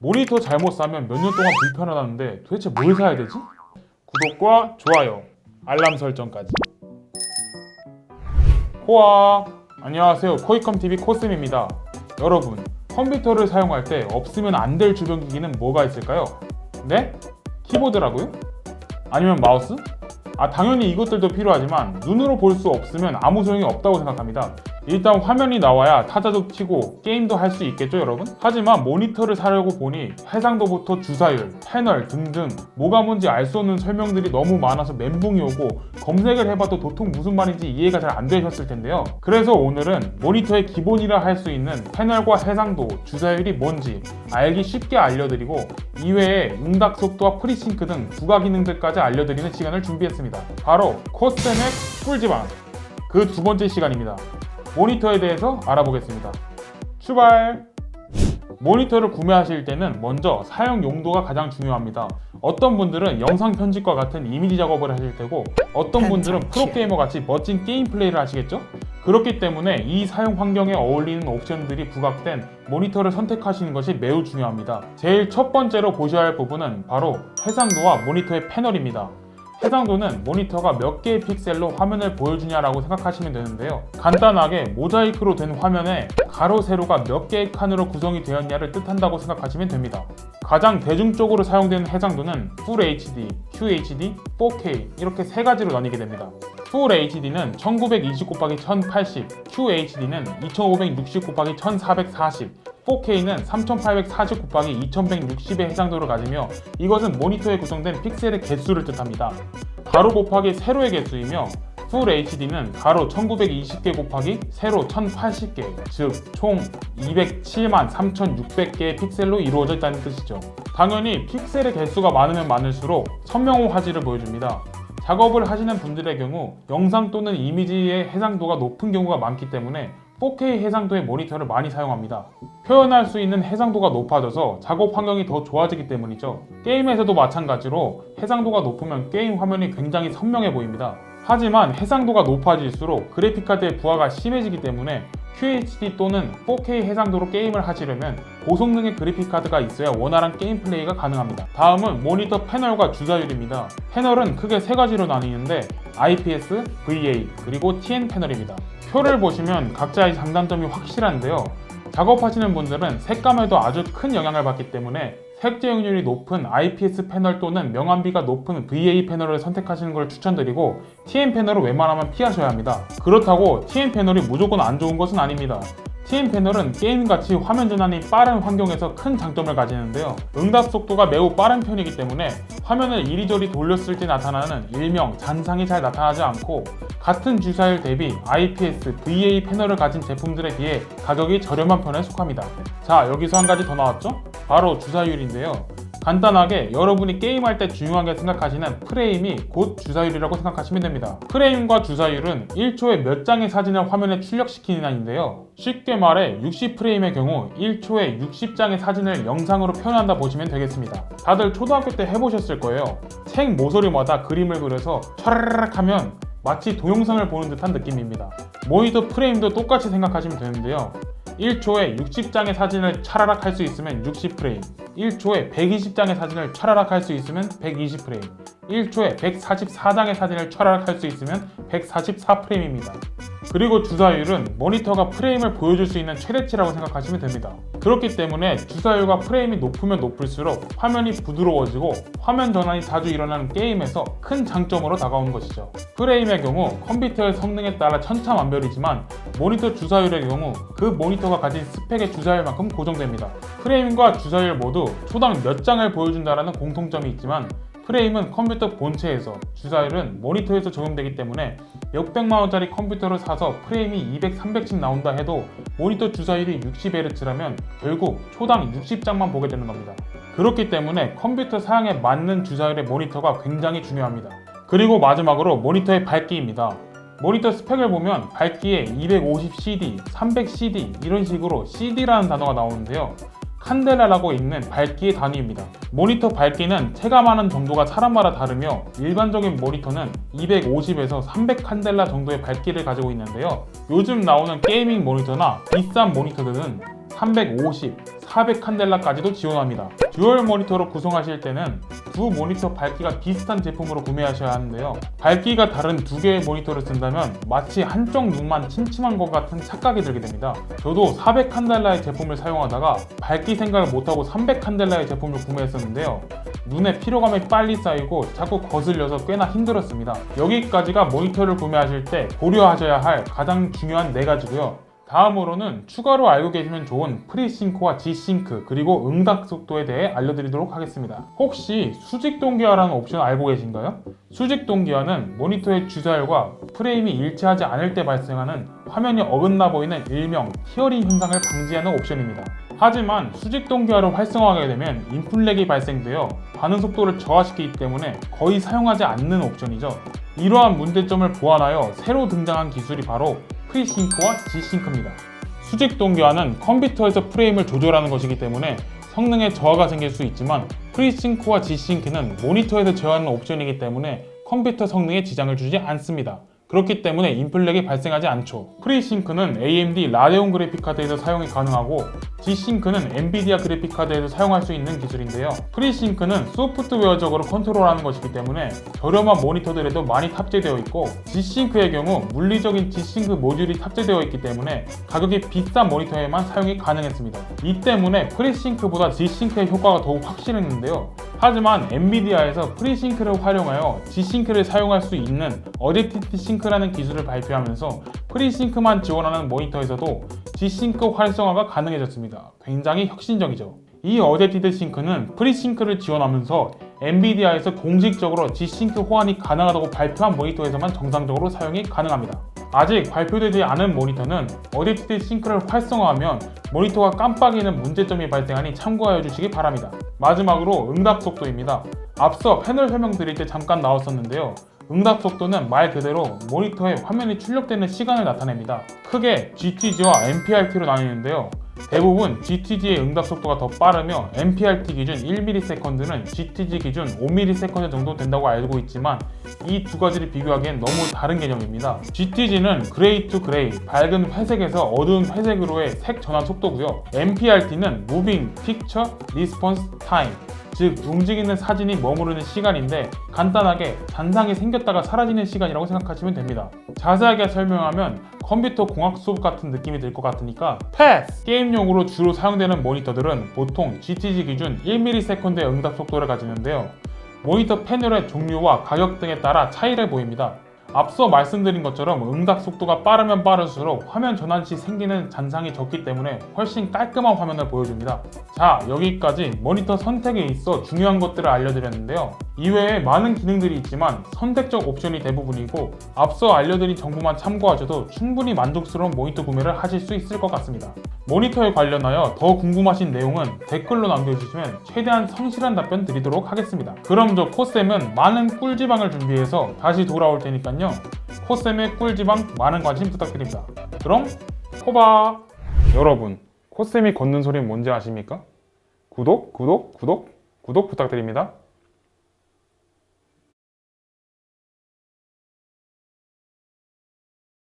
모니터 잘못 사면 몇 년 동안 불편하다는데 도대체 뭘 사야 되지? 구독과 좋아요, 알람 설정까지. 호아 안녕하세요 코이컴 TV 코스입니다. 여러분 컴퓨터를 사용할 때 없으면 안 될 주변 기기는 뭐가 있을까요? 네? 키보드라고요? 아니면 마우스? 아 당연히 이것들도 필요하지만 눈으로 볼 수 없으면 아무 소용이 없다고 생각합니다. 일단 화면이 나와야 타자도 치고 게임도 할 수 있겠죠 여러분? 하지만 모니터를 사려고 보니 해상도부터 주사율, 패널 등등 뭐가 뭔지 알 수 없는 설명들이 너무 많아서 멘붕이 오고 검색을 해봐도 도통 무슨 말인지 이해가 잘 안 되셨을 텐데요. 그래서 오늘은 모니터의 기본이라 할 수 있는 패널과 해상도, 주사율이 뭔지 알기 쉽게 알려드리고 이외에 응답 속도와 프리싱크 등 부가 기능들까지 알려드리는 시간을 준비했습니다. 바로 코스맥 꿀지방 그 두 번째 시간입니다. 모니터에 대해서 알아보겠습니다. 출발! 모니터를 구매하실 때는 먼저 사용 용도가 가장 중요합니다. 어떤 분들은 영상 편집과 같은 이미지 작업을 하실 테고 어떤 분들은 프로게이머 같이 멋진 게임 플레이를 하시겠죠? 그렇기 때문에 이 사용 환경에 어울리는 옵션들이 부각된 모니터를 선택하시는 것이 매우 중요합니다. 제일 첫 번째로 보셔야 할 부분은 바로 해상도와 모니터의 패널입니다. 해상도는 모니터가 몇 개의 픽셀로 화면을 보여주냐라고 생각하시면 되는데요. 간단하게 모자이크로 된 화면에 가로, 세로가 몇 개의 칸으로 구성이 되었냐를 뜻한다고 생각하시면 됩니다. 가장 대중적으로 사용되는 해상도는 Full HD, QHD, 4K 이렇게 세 가지로 나뉘게 됩니다. Full HD는 1920 곱하기 1080, QHD는 2560 곱하기 1440, 4K는 3840 곱하기 2160의 해상도를 가지며 이것은 모니터에 구성된 픽셀의 개수를 뜻합니다. 가로 곱하기 세로의 개수이며 Full HD는 가로 1920개 곱하기 세로 1080개, 즉 총 207만 3600개의 픽셀로 이루어져 있다는 뜻이죠. 당연히 픽셀의 개수가 많으면 많을수록 선명한 화질을 보여줍니다. 작업을 하시는 분들의 경우 영상 또는 이미지의 해상도가 높은 경우가 많기 때문에 4K 해상도의 모니터를 많이 사용합니다. 표현할 수 있는 해상도가 높아져서 작업 환경이 더 좋아지기 때문이죠. 게임에서도 마찬가지로 해상도가 높으면 게임 화면이 굉장히 선명해 보입니다. 하지만 해상도가 높아질수록 그래픽카드의 부하가 심해지기 때문에 QHD 또는 4K 해상도로 게임을 하시려면 고성능의 그래픽카드가 있어야 원활한 게임 플레이가 가능합니다. 다음은 모니터 패널과 주사율입니다. 패널은 크게 세 가지로 나뉘는데 IPS, VA, 그리고 TN 패널입니다. 표를 보시면 각자의 장단점이 확실한데요. 작업하시는 분들은 색감에도 아주 큰 영향을 받기 때문에 색제형률이 높은 IPS 패널 또는 명암비가 높은 VA 패널을 선택하시는 걸 추천드리고 TN 패널을 웬만하면 피하셔야 합니다. 그렇다고 TN 패널이 무조건 안 좋은 것은 아닙니다. TN 패널은 게임같이 화면 전환이 빠른 환경에서 큰 장점을 가지는데요. 응답 속도가 매우 빠른 편이기 때문에 화면을 이리저리 돌렸을 때 나타나는 일명 잔상이 잘 나타나지 않고 같은 주사율 대비 IPS, VA 패널을 가진 제품들에 비해 가격이 저렴한 편에 속합니다. 자, 여기서 한 가지 더 나왔죠? 바로 주사율인데요. 간단하게 여러분이 게임할 때 중요하게 생각하시는 프레임이 곧 주사율이라고 생각하시면 됩니다. 프레임과 주사율은 1초에 몇 장의 사진을 화면에 출력시키느냐인데요. 쉽게 말해 60프레임의 경우 1초에 60장의 사진을 영상으로 표현한다 보시면 되겠습니다. 다들 초등학교 때 해보셨을 거예요. 책 모서리마다 그림을 그려서 촤르르 하면 마치 동영상을 보는 듯한 느낌입니다. 모니터 프레임도 똑같이 생각하시면 되는데요. 1초에 60장의 사진을 차라락 할 수 있으면 60프레임, 1초에 120장의 사진을 차라락 할 수 있으면 120프레임, 1초에 144장의 사진을 차라락 할수 있으면 144프레임입니다. 그리고 주사율은 모니터가 프레임을 보여줄 수 있는 최대치라고 생각하시면 됩니다. 그렇기 때문에 주사율과 프레임이 높으면 높을수록 화면이 부드러워지고 화면 전환이 자주 일어나는 게임에서 큰 장점으로 다가오는 것이죠. 프레임의 경우 컴퓨터의 성능에 따라 천차만별이지만 모니터 주사율의 경우 그 모니터가 가진 스펙의 주사율만큼 고정됩니다. 프레임과 주사율 모두 초당 몇 장을 보여준다는 공통점이 있지만 프레임은 컴퓨터 본체에서 주사율은 모니터에서 적용되기 때문에 몇백만 원짜리 컴퓨터를 사서 프레임이 200, 300씩 나온다 해도 모니터 주사율이 60Hz라면 결국 초당 60장만 보게 되는 겁니다. 그렇기 때문에 컴퓨터 사양에 맞는 주사율의 모니터가 굉장히 중요합니다. 그리고 마지막으로 모니터의 밝기입니다. 모니터 스펙을 보면 밝기에 250CD, 300CD 이런 식으로 CD라는 단어가 나오는데요. 칸델라라고 있는 밝기의 단위입니다. 모니터 밝기는 체감하는 정도가 사람마다 다르며 일반적인 모니터는 250에서 300 칸델라 정도의 밝기를 가지고 있는데요. 요즘 나오는 게이밍 모니터나 비싼 모니터들은 350, 400 칸델라까지도 지원합니다. 듀얼 모니터로 구성하실 때는 두 모니터 밝기가 비슷한 제품으로 구매하셔야 하는데요. 밝기가 다른 두 개의 모니터를 쓴다면 마치 한쪽 눈만 침침한 것 같은 착각이 들게 됩니다. 저도 400 칸델라의 제품을 사용하다가 밝기 생각을 못하고 300 칸델라의 제품을 구매했었는데요. 눈에 피로감이 빨리 쌓이고 자꾸 거슬려서 꽤나 힘들었습니다. 여기까지가 모니터를 구매하실 때 고려하셔야 할 가장 중요한 네 가지고요. 다음으로는 추가로 알고 계시면 좋은 프리싱크와 지싱크 그리고 응답 속도에 대해 알려드리도록 하겠습니다. 혹시 수직 동기화라는 옵션 알고 계신가요? 수직 동기화는 모니터의 주사율과 프레임이 일치하지 않을 때 발생하는 화면이 어긋나 보이는 일명 티어링 현상을 방지하는 옵션입니다. 하지만 수직 동기화를 활성화하게 되면 인플렉이 발생되어 반응 속도를 저하시키기 때문에 거의 사용하지 않는 옵션이죠. 이러한 문제점을 보완하여 새로 등장한 기술이 바로 프리싱크와 지싱크입니다. 수직 동기화는 컴퓨터에서 프레임을 조절하는 것이기 때문에 성능에 저하가 생길 수 있지만 프리싱크와 지싱크는 모니터에서 제어하는 옵션이기 때문에 컴퓨터 성능에 지장을 주지 않습니다. 그렇기 때문에 인플렉이 발생하지 않죠. 프리싱크는 AMD 라데온 그래픽카드에서 사용이 가능하고 G싱크는 엔비디아 그래픽카드에서 사용할 수 있는 기술인데요. 프리싱크는 소프트웨어적으로 컨트롤하는 것이기 때문에 저렴한 모니터들에도 많이 탑재되어 있고 G싱크의 경우 물리적인 G싱크 모듈이 탑재되어 있기 때문에 가격이 비싼 모니터에만 사용이 가능했습니다. 이 때문에 프리싱크보다 G싱크의 효과가 더욱 확실했는데요. 하지만 엔비디아에서 프리싱크를 활용하여 G싱크를 사용할 수 있는 어댑티드 싱크라는 기술을 발표하면서 프리싱크만 지원하는 모니터에서도 G싱크 활성화가 가능해졌습니다. 굉장히 혁신적이죠. 이 어댑티드 싱크는 프리싱크를 지원하면서 엔비디아에서 공식적으로 G싱크 호환이 가능하다고 발표한 모니터에서만 정상적으로 사용이 가능합니다. 아직 발표되지 않은 모니터는 어댑티드 싱크를 활성화하면 모니터가 깜빡이는 문제점이 발생하니 참고하여 주시기 바랍니다. 마지막으로 응답 속도입니다. 앞서 패널 설명 드릴 때 잠깐 나왔었는데요. 응답 속도는 말 그대로 모니터에 화면이 출력되는 시간을 나타냅니다. 크게 GTG와 MPRT로 나뉘는데요. 대부분 GTG의 응답 속도가 더 빠르며 MPRT 기준 1ms는 GTG 기준 5ms 정도 된다고 알고 있지만 이 두 가지를 비교하기엔 너무 다른 개념입니다. GTG는 그레이 투 그레이, 밝은 회색에서 어두운 회색으로의 색 전환 속도고요. MPRT는 Moving Picture Response Time, 즉 움직이는 사진이 머무르는 시간인데 간단하게 잔상이 생겼다가 사라지는 시간이라고 생각하시면 됩니다. 자세하게 설명하면 컴퓨터 공학 수업 같은 느낌이 들 것 같으니까 패스! 게임용으로 주로 사용되는 모니터들은 보통 GTG 기준 1ms의 응답 속도를 가지는데요. 모니터 패널의 종류와 가격 등에 따라 차이를 보입니다. 앞서 말씀드린 것처럼 응답 속도가 빠르면 빠를수록 화면 전환 시 생기는 잔상이 적기 때문에 훨씬 깔끔한 화면을 보여줍니다. 자, 여기까지 모니터 선택에 있어 중요한 것들을 알려드렸는데요. 이외에 많은 기능들이 있지만 선택적 옵션이 대부분이고 앞서 알려드린 정보만 참고하셔도 충분히 만족스러운 모니터 구매를 하실 수 있을 것 같습니다. 모니터에 관련하여 더 궁금하신 내용은 댓글로 남겨주시면 최대한 성실한 답변 드리도록 하겠습니다. 그럼 저 코쌤은 많은 꿀지방을 준비해서 다시 돌아올 테니까요. 코쌤의 꿀지방 많은 관심 부탁드립니다. 그럼 코바! 여러분, 코쌤이 걷는 소리는 뭔지 아십니까? 구독, 구독, 구독, 구독 부탁드립니다.